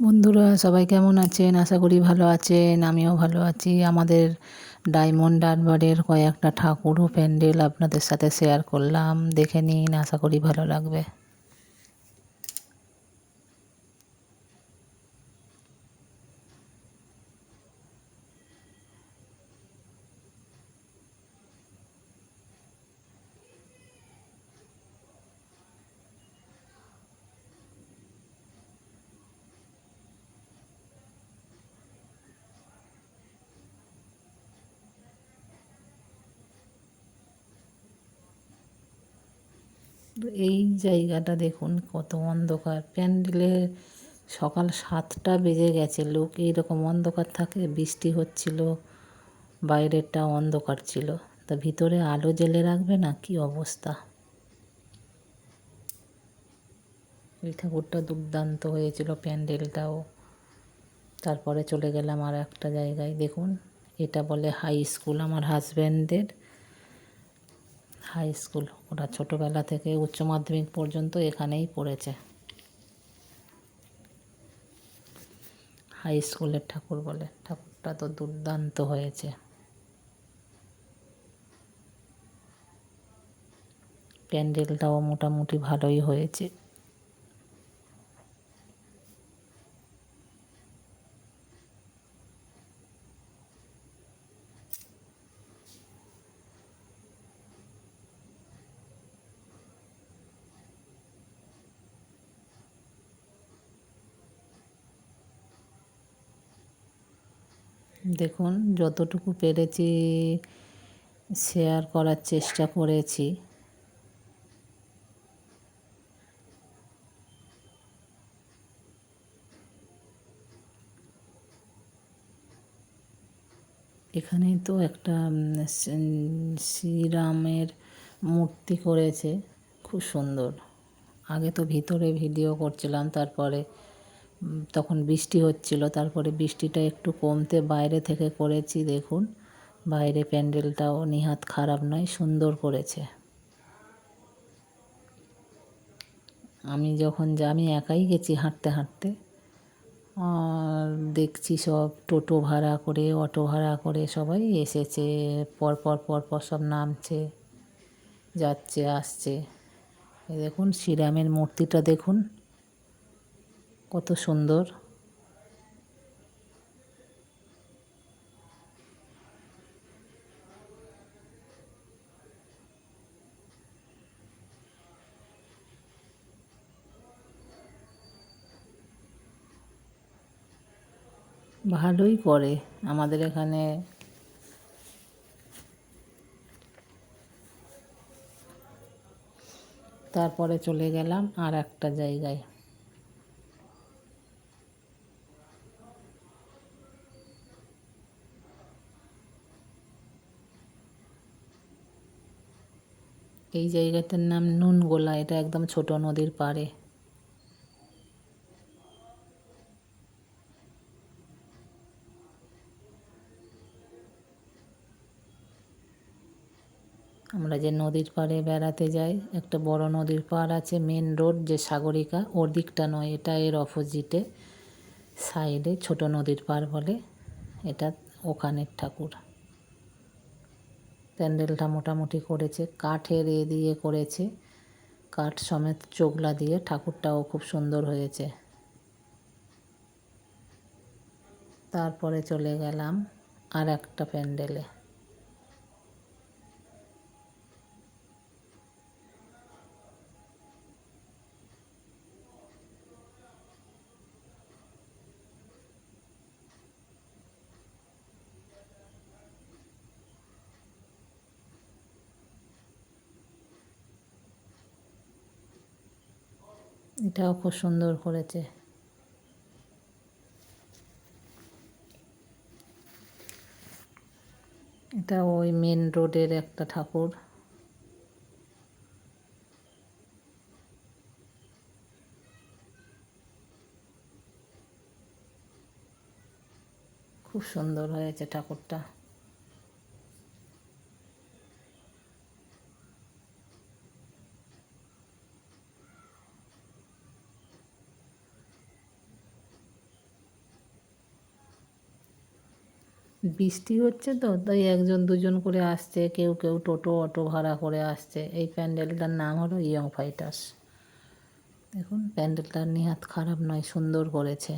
বন্ধুরা, সবাই কেমন আছেন? আশা করি ভালো আছেন, আমিও ভালো আছি। আমাদের ডায়মন্ড আরবারের কয়েকটা ঠাকুর ও প্যান্ডেল আপনাদের সাথে শেয়ার করলাম। দেখে নিন, আশা করি ভালো লাগবে। এই জায়গাটা দেখুন, কত অন্ধকার। প্যান্ডেলে সকাল সাতটা বেজে গেছে, লোক এইরকম অন্ধকার থাকে, বৃষ্টি হচ্ছিল, বাইরেরটা অন্ধকার ছিল। তা ভিতরে আলো জ্বেলে রাখবে না? কি অবস্থা? এই ঠাকুরটা দুর্দান্ত হয়েছিল প্যান্ডেলটাও। তারপরে চলে গেলাম আর একটা জায়গায়। দেখুন, এটা বলে হাই স্কুল আমার হাজব্যান্ডের হাই স্কুল। ওরা ছোটোবেলা থেকে উচ্চ মাধ্যমিক পর্যন্ত এখানেই পড়েছে। হাই স্কুলের ঠাকুর বলে। ঠাকুরটা তো দুর্দান্ত হয়েছে। প্যান্ডেলটাও মোটামুটি ভালোই হয়েছে। দেখুন, যতটুকু পেরেছি শেয়ার করার চেষ্টা করেছি। এখানে তো একটা শ্রীরামের মূর্তি করেছে। খুব সুন্দর। আগে তো ভিতরে ভিডিও করছিলাম, তারপরে তখন বৃষ্টি হচ্ছিল, তারপরে বৃষ্টিটা একটু কমতে বাইরে থেকে করেছি, দেখুন। বাইরে প্যান্ডেলটাও নিহাত খারাপ নয়, সুন্দর করেছে। আমি যখন আমি একাই গেছি হাঁটতে হাঁটতে দেখছি সব টোটো ভাড়া করে, অটো ভাড়া করে সবাই এসেছে পরপর পরপর সব নামছে, যাচ্ছে, আসছে। দেখুন, শ্রীরামের মূর্তিটা দেখুন। কত সুন্দর। ভালোই করে আমাদের এখানে। তারপরে চলে গেলাম আর একটা জায়গায়। এই জায়গাটার নাম নুনগোলা, এটা একদম ছোট নদীর পাড়ে। আমরা যে নদীর পাড়ে বেড়াতে যাই, একটা বড় নদীর পাড় আছে মেন রোড যে সাগরিকা, ওর দিকটা নয়, এটা এর অপোজিটে সাইডে ছোট নদীর পাড় বলে, এটা ওখানের ঠাকুর। প্যান্ডেলটা মোটামুটি করেছে। কাঠের এ দিয়ে করেছে। কাঠ সমেত চোগলা দিয়ে ঠাকুরটাও খুব সুন্দর হয়েছে। তারপরে চলে গেলাম আর একটা প্যান্ডেলে। এটাও খুব সুন্দর করেছে। এটা ওই মেন রোডের একটা ঠাকুর। খুব সুন্দর হয়েছে ঠাকুরটা। বৃষ্টি হচ্ছে তো, তাই একজন দুজন করে আসছে, কেউ কেউ টোটো, অটো ভাড়া করে আসছে। এই প্যান্ডেলটার নাম হলো ইয়ং ফাইটার্স দেখুন, প্যান্ডেলটা নিহাত খারাপ নয়, সুন্দর করেছে।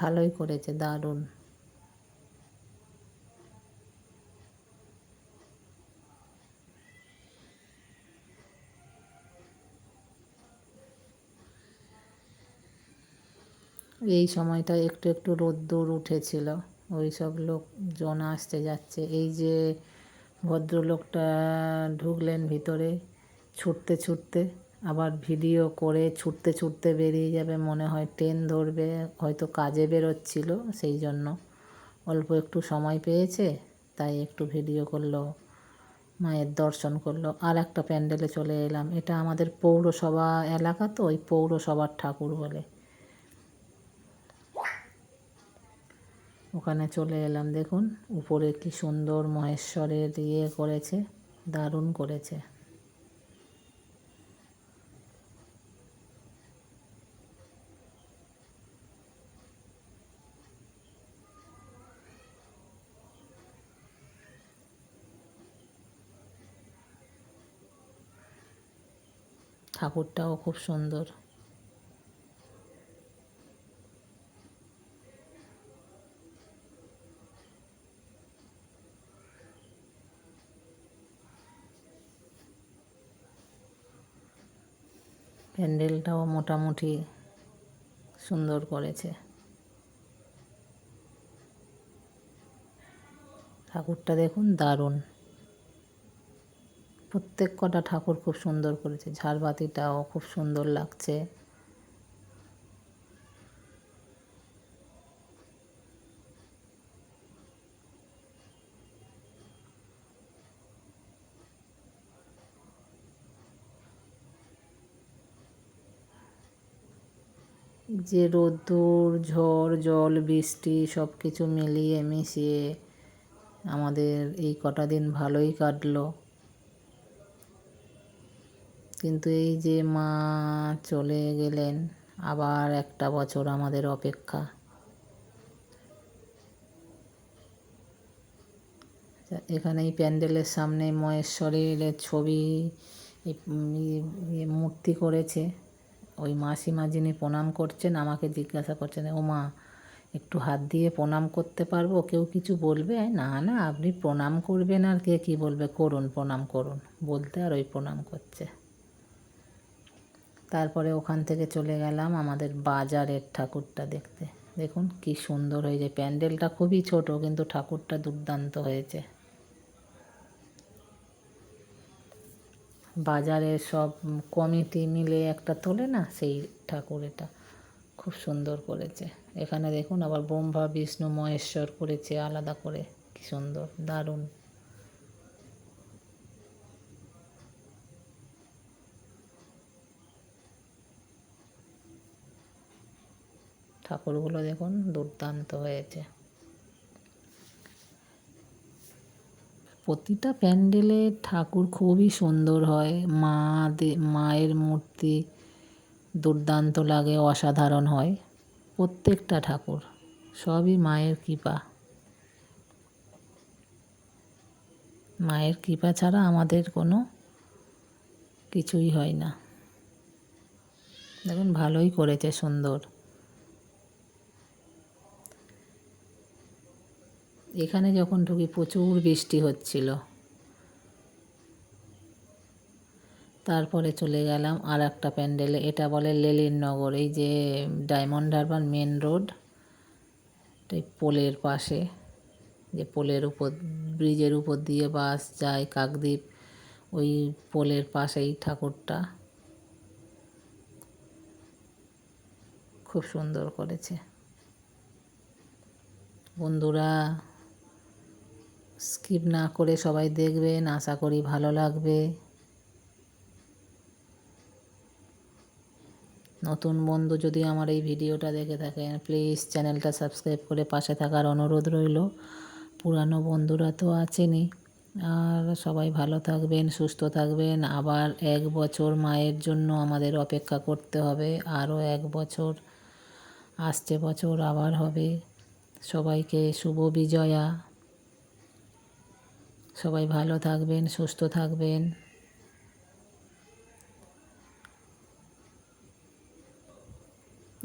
ভালোই করেছে, দারুণ। এই সময়টা একটু একটু রোদ্দুর উঠেছিল, ওই সব লোকজন আসতে যাচ্ছে। এই যে ভদ্রলোকটা ঢুকলেন ভিতরে, ছুটতে ছুটতে। আবার ভিডিও করে ছুটতে ছুটতে বেরিয়ে যাবে, মনে হয় ট্রেন ধরবে, হয়তো কাজে বেরোচ্ছিল, সেই জন্য অল্প একটু সময় পেয়েছে, তাই একটু ভিডিও করল, মায়ের দর্শন করল। আর একটা প্যান্ডেলে চলে এলাম। এটা আমাদের পৌরসভা এলাকা তো, ওই পৌরসভার ঠাকুর বলে। ওখানে চলে এলাম। দেখুন, উপরে কি সুন্দর মহেশ্বরের ইয়ে করেছে, দারুণ করেছে। ঠাকুরটাও খুব সুন্দর। প্যান্ডেলটাও মোটামুটি সুন্দর করেছে। ঠাকুরটা দেখুন দারুণ। প্রত্যেক কটা ঠাকুর খুব সুন্দর করেছে। ঝাড়বাতিটাও খুব সুন্দর লাগছে। যে রোদ্দুর, ঝড়, জল, বৃষ্টি সব কিছু মিলিয়ে মিশিয়ে আমাদের এই কটা দিন ভালোই কাটলো। কিন্তু এই যে মা চলে গেলেন, আবার একটা বছর আমাদের অপেক্ষা। এখানে এই প্যান্ডেলের সামনে মহেশ্বরের ছবি মূর্তি করেছে। ওই মাসিমা যিনি প্রণাম করছেন, আমাকে জিজ্ঞাসা করছেন, ও মা, একটু হাত দিয়ে প্রণাম করতে পারব? কেউ কিছু বলবে? না না, আপনি প্রণাম করবেন আর কে কী বলবে? করুন, প্রণাম করুন। বলতে আর ওই প্রণাম করছে। তারপরে ওখান থেকে চলে গেলাম আমাদের বাজারের ঠাকুরটা দেখতে। দেখুন কি সুন্দর হয়েছে। প্যান্ডেলটা খুবই ছোট, কিন্তু ঠাকুরটা দুর্দান্ত হয়েছে। বাজারে সব কমিটি মিলে একটা তোলে না, সেই ঠাকুর এটা খুব সুন্দর করেছে। এখানে দেখুন আবার ব্রহ্মা, বিষ্ণু, মহেশ্বর করেছে আলাদা করে। কি সুন্দর, দারুণ। ঠাকুরগুলো দেখুন দুর্দান্ত হয়েছে। প্রতিটা প্যান্ডেলে ঠাকুর খুবই সুন্দর হয়। মা মায়ের মূর্তি দুর্দান্ত লাগে, অসাধারণ হয়। প্রত্যেকটা ঠাকুর, সবই মায়ের কৃপা। মায়ের কৃপা ছাড়া আমাদের কোনো কিছুই হয় না। দেখুন ভালোই করেছে সুন্দর। এখানে যখন ঢুকি প্রচুর বৃষ্টি হচ্ছিল। তারপরে চলে গেলাম আর একটা প্যান্ডেলে, এটা বলে লেলিন নগর এই যে ডায়মন্ড হারবার মেন রোড এই পোলের পাশে, যে পোলের উপর, ব্রিজের উপর দিয়ে বাস যায় কাকদ্বীপ, ওই পোলের পাশেই ঠাকুরটা। খুব সুন্দর করেছে। বন্ধুরা স্কিপ না করে সবাই দেখবেন, আশা করি ভালো লাগবে। নতুন বন্ধু যদি আমার এই ভিডিওটা দেখে থাকেন প্লিজ চ্যানেলটা সাবস্ক্রাইব করে পাশে থাকার অনুরোধ রইল। পুরানো বন্ধুরা তো আছেনই। আর সবাই ভালো থাকবেন, সুস্থ থাকবেন। আবার এক বছর মায়ের জন্য আমাদের অপেক্ষা করতে হবে। আরও এক বছর, আসছে বছর আবার হবে। সবাইকে শুভ বিজয়া। সবাই ভালো থাকবেন, সুস্থ থাকবেন।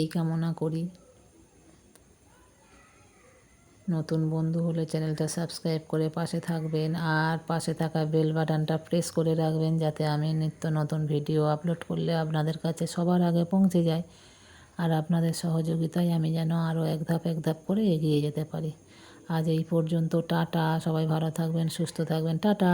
এই কামনা করি। নতুন বন্ধু হলে চ্যানেলটা সাবস্ক্রাইব করে পাশে থাকবেন আর পাশে থাকা বেল বাটনটা প্রেস করে রাখবেন যাতে আমি নিত্য নতুন ভিডিও আপলোড করলে আপনাদের কাছে সবার আগে পৌঁছে যায়। আর আপনাদের সহযোগিতায় আমি যেন আরও এক ধাপ এক ধাপ করে এগিয়ে যেতে পারি। আজ এই পর্যন্ত টাটা। সবাই ভালো থাকবেন সুস্থ থাকবেন। টাটা।